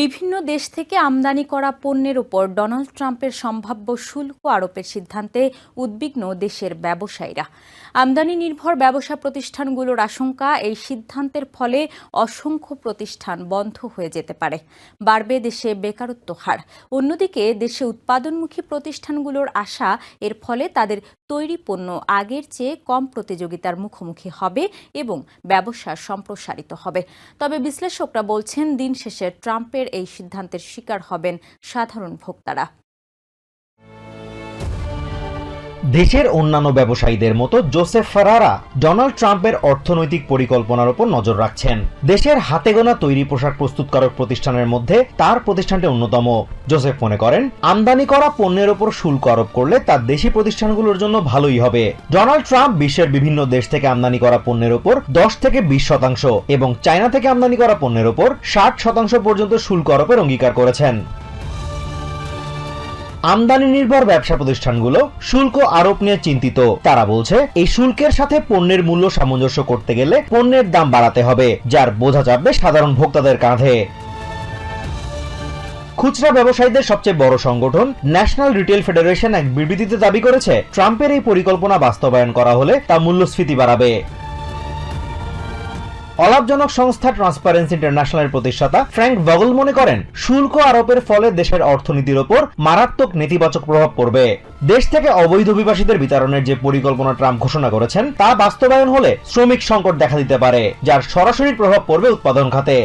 বিভিন্ন দেশ থেকে আমদানি করা পণ্যের উপর ডোনাল্ড ট্রাম্পের সম্ভাব্য শুল্ক আরোপের সিদ্ধান্তে উদ্বিগ্ন দেশের ব্যবসায়ীরা। আমদানি নির্ভর ব্যবসা প্রতিষ্ঠানগুলোর আশঙ্কা, এই সিদ্ধান্তের ফলে অসংখ্য প্রতিষ্ঠান বন্ধ হয়ে যেতে পারে। বাড়বে দেশে বেকারত্ব হার। অন্যদিকে, দেশে উৎপাদনমুখী প্রতিষ্ঠানগুলোর আশা, এর ফলে তাদের তৈরি পণ্য আগের চেয়ে কম প্রতিযোগিতার মুখোমুখি হবে এবং ব্যবসা সম্প্রসারিত হবে। তবে বিশ্লেষকরা বলছেন, দিন শেষে ট্রাম্পের এই সিদ্ধান্তের শিকার হবেন সাধারণ ভোক্তারা। দেশের অন্যান্য ব্যবসায়ীদের মতো জোসেফ ফারারা ডোনাল্ড ট্রাম্পের অর্থনৈতিক পরিকল্পনার উপর নজর রাখছেন। দেশের হাতে গোনা তৈরি পোশাক প্রস্তুতকারক প্রতিষ্ঠানের মধ্যে তার প্রতিষ্ঠানটি অন্যতম। জোসেফ মনে করেন, আমদানি করা পণ্যের ওপর শুল্ক আরোপ করলে তার দেশি প্রতিষ্ঠানগুলোর জন্য ভালোই হবে। ডোনাল্ড ট্রাম্প বিশ্বের বিভিন্ন দেশ থেকে আমদানি করা পণ্যের ওপর দশ থেকে বিশ শতাংশ এবং চায়না থেকে আমদানি করা পণ্যের ওপর ষাট শতাংশ পর্যন্ত শুল্ক আরোপের অঙ্গীকার করেছেন। আমদানি নির্ভর ব্যবসা প্রতিষ্ঠানগুলো শুল্ক আরোপ নিয়ে চিন্তিত। তারা বলছে, এই শুল্কের সাথে পণ্যের মূল্য সামঞ্জস্য করতে গেলে পণ্যের দাম বাড়াতে হবে, যার বোঝা যাবে সাধারণ ভোক্তাদের কাঁধে। খুচরা ব্যবসায়ীদের সবচেয়ে বড় সংগঠন ন্যাশনাল রিটেল ফেডারেশন এক বিবৃতিতে দাবি করেছে, ট্রাম্পের এই পরিকল্পনা বাস্তবায়ন করা হলে তা মূল্যস্ফীতি বাড়াবে। অলাভজনক সংস্থা ট্রান্সপারেন্সি ইন্টারন্যাশনালের প্রতিষ্ঠাতা ফ্র্যাঙ্ক ভগল মনে করেন, শুল্ক আরোপের ফলে দেশের অর্থনীতির ওপর মারাত্মক নেতিবাচক প্রভাব পড়বে। দেশ থেকে অবৈধ অভিবাসীদের বিতরণের যে পরিকল্পনা ট্রাম্প ঘোষণা করেছেন, তা বাস্তবায়ন হলে শ্রমিক সংকট দেখা দিতে পারে, যার সরাসরি প্রভাব পড়বে উৎপাদন খাতে।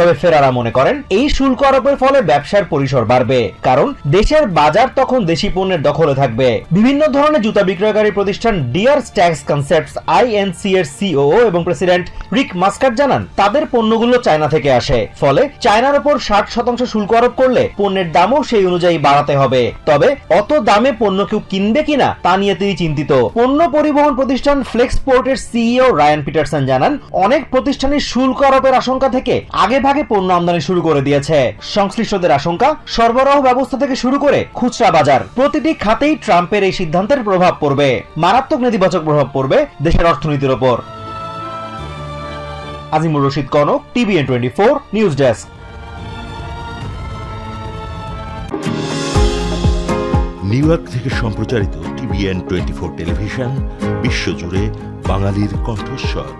তবে ফেরারা মনে করেন, এই শুল্ক আরোপের ফলে ব্যবসার পরিসর বাড়বে, কারণ দেশের বাজার তখন দেশি পণ্যের দখলে থাকবে। বিভিন্ন ধরনের জুতা বিক্রয়কারী প্রতিষ্ঠান ডিয়ার স্ট্যাক্স কনসেপ্টস, আইএনসি এর সিওও এবং প্রেসিডেন্ট রিক মাস্কাট জানান, তাদের পণ্যগুলো চায়না থেকে আসে। ফলে চায়নার উপর ষাট শতাংশ শুল্ক আরোপ করলে পণ্যের দামও সেই অনুযায়ী বাড়াতে হবে। তবে অত দামে পণ্য কেউ কিনবে কিনা তা নিয়ে তিনি চিন্তিত। পণ্য পরিবহন প্রতিষ্ঠান ফ্লেক্সপোর্টের সিইও রায়ান পিটারসন জানান, অনেক প্রতিষ্ঠানের শুল্ক আরোপের আশঙ্কা থেকে আগে ভাগে পণ্য আমদানি শুরু করে দিয়েছে। সংশ্লিষ্টদের আশঙ্কা, সরবরাহ ব্যবস্থা থেকে শুরু করে খুচরা বাজার। প্রতিটি খাতেই ট্রাম্পের এই সিদ্ধান্তের প্রভাব পড়বে। মারাত্মক নেতিবাচক প্রভাব পড়বে দেশের অর্থনীতির ওপর। Azimur Rashid Kanak, TVN twenty four, news desk. New York থেকে সম্প্রচারিত টিভিএন টোয়েন্টি ফোর টেলিভিশন, বিশ্বজুড়ে বাঙালির কণ্ঠস্বর।